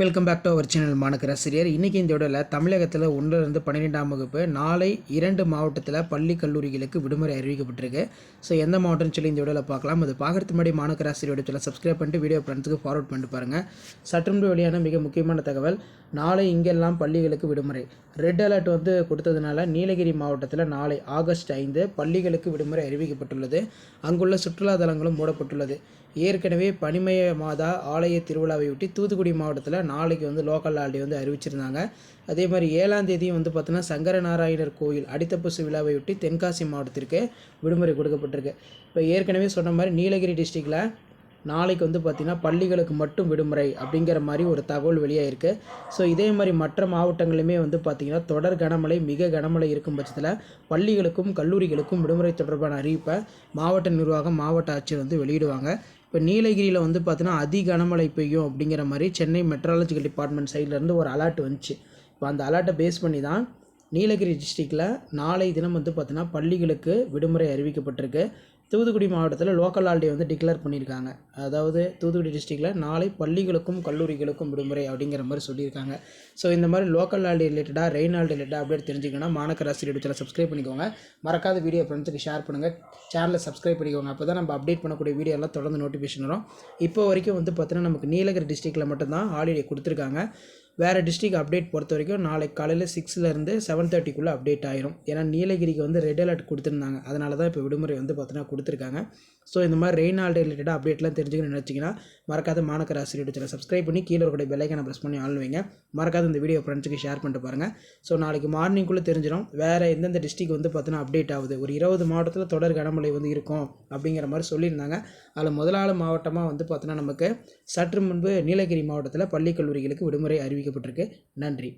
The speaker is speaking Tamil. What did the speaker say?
Welcome back to our channel மாணக்கராசிரியர் இன்றைக்கி இந்த விடல தமிழகத்தில் ஒன்றிலிருந்து பன்னிரெண்டாம் வகுப்பு நாளை இரண்டு மாவட்டத்தில் பள்ளி கல்லூரிகளுக்கு விடுமுறை அறிவிக்கப்பட்டிருக்கு. ஸோ எந்த மாவட்டம்னு சொல்லி இந்த விடல பார்க்கலாம். அது பார்க்குறதுக்கு முன்னாடி மாணக்கராசிரியர் சொல்ல சப்ஸ்கிரைப் பண்ணிட்டு வீடியோ ஃப்ரெண்ட்ஸுக்கு ஃபார்வர்ட் பண்ணிட்டு பாருங்கள் சற்றுமுறை வெளியான மிக முக்கியமான தகவல் நாளை இங்கெல்லாம் பள்ளிகளுக்கு விடுமுறை. ரெட் அலர்ட் வந்து கொடுத்ததுனால நீலகிரி மாவட்டத்தில் நாளை ஆகஸ்ட் ஐந்து பள்ளிகளுக்கு விடுமுறை அறிவிக்கப்பட்டுள்ளது. அங்குள்ள சுற்றுலா தலங்களும் மூடப்பட்டுள்ளது. ஏற்கனவே பனிமய மாதா ஆலய திருவிழாவையொட்டி தூத்துக்குடி மாவட்டத்தில் நாளைக்கு வந்து லோக்கல் ஹாலிடே வந்து அறிவிச்சிருந்தாங்க. அதே மாதிரி ஏழாம் தேதியும் வந்து பார்த்தோன்னா சங்கர நாராயணர் கோயில் அடித்தப்பூசு விழாவையொட்டி தென்காசி மாவட்டத்திற்கு விடுமுறை கொடுக்கப்பட்டிருக்கு. இப்போ ஏற்கனவே சொன்ன மாதிரி நீலகிரி டிஸ்ட்ரிக்டில் நாளைக்கு வந்து பார்த்திங்கன்னா பள்ளிகளுக்கு மட்டும் விடுமுறை அப்படிங்கிற மாதிரி ஒரு தகவல் வெளியாகிருக்கு ஸோ இதே மாதிரி மற்ற மாவட்டங்களுமே வந்து பார்த்திங்கன்னா தொடர் கனமழை மிக கனமழை இருக்கும் பட்சத்தில் பள்ளிகளுக்கும் கல்லூரிகளுக்கும் விடுமுறை தொடர்பான அறிவிப்பை மாவட்ட நிர்வாகம் மாவட்ட ஆட்சியர் வந்து வெளியிடுவாங்க. இப்போ நீலகிரியில் வந்து பார்த்தீங்கன்னா அதி கனமழை பெய்யும் அப்படிங்கிற மாதிரி சென்னை மெட்ராலஜிக்கல் டிபார்ட்மெண்ட் சைட்லேருந்து ஒரு அலர்ட் வந்துச்சு. இப்போ அந்த அலர்ட்டை பேஸ் பண்ணி தான் நீலகிரி டிஸ்ட்ரிக்டில் நாளை தினம் வந்து பார்த்தீங்கன்னா பள்ளிகளுக்கு விடுமுறை அறிவிக்கப்பட்டிருக்கு. தூத்துக்குடி மாவட்டத்தில் லோக்கல் ஹாலிடே வந்து டிக்ளேர் பண்ணியிருக்காங்க அதாவது தூத்துக்குடி டிஸ்ட்ரிக்டில் நாளை பள்ளிகளுக்கும் கல்லூரிகளுக்கும் விடுமுறை அப்படிங்கிற மாதிரி சொல்லியிருக்காங்க. ஸோ இந்த மாதிரி லோக்கல் ஹாலிடே ரிலேட்டடாக ரெயின் ஹாலிடே ரிலேட்டடாக அப்டேட் தெரிஞ்சுக்கணும்னா மாநகராசி சேனல் சப்ஸ்கிரைப் பண்ணிக்கோங்க. மறக்காத வீடியோ ஃப்ரெண்ட்ஸுக்கு ஷேர் பண்ணுங்கள் சேனலை சப்ஸ்கிரைப் பண்ணிக்கோங்க. அப்போ தான் நம்ம அப்டேட் பண்ணக்கூடிய வீடியோ எல்லாம் தொடர்ந்து நோட்டிஃபிகேஷன் வரும். இப்போ வரைக்கும் வந்து பார்த்தீங்கன்னா நமக்கு நீலகிரி டிஸ்ட்ரிக்டில் மட்டும்தான் ஹாலிடே கொடுத்துருக்காங்க. வேறு டிஸ்ட்ரிக் அப்டேட் பொறுத்த வரைக்கும் நாளைக்கு காலையில் சிக்ஸ்லேருந்து செவன் தேர்ட்டிக்குள்ளே அப்டேட் ஆயிரும். ஏன்னா நீலகிரிக்கு வந்து ரெட் அலர்ட் கொடுத்துருந்தாங்க. அதனால தான் இப்போ விடுமுறை வந்து பார்த்தீங்கன்னா கொடுத்துருக்காங்க. ஸோ இந்த மாதிரி ரெயின் ஆல்டே ரிலேட்டடாக அப்டேட்லாம் தெரிஞ்சுக்கணும்னு நினச்சிங்கன்னா மறக்காத மாணக்கர் ஆசிரியர் சேனல் சப்ஸ்கிரைப் பண்ணி கீழே கூட பெல்லைக்கான ப்ரெஸ் பண்ணி ஆள் வைங்க. மறக்காத இந்த வீடியோ ஃப்ரெண்ட்ஸுக்கு ஷேர் பண்ணிட்டு பாருங்கள் ஸோ நாளைக்கு மார்னிங்குள்ளே தெரிஞ்சிடும். வேறு எந்தெந்த டிஸ்ட்ரிக் வந்து பார்த்தீங்கன்னா அப்டேட் ஆகுது. ஒரு இருபது மாவட்டத்தில் தொடர் கனமழை வந்து இருக்கும் அப்படிங்கிற மாதிரி சொல்லியிருந்தாங்க. அதில் முதலாளு மாவட்டமாக வந்து பார்த்தீங்கன்னா நமக்கு சற்று முன்பு நீலகிரி மாவட்டத்தில் பள்ளி கல்லூரிகளுக்கு விடுமுறை தெரிவிக்கப்பட்டிருக்கு. நன்றி.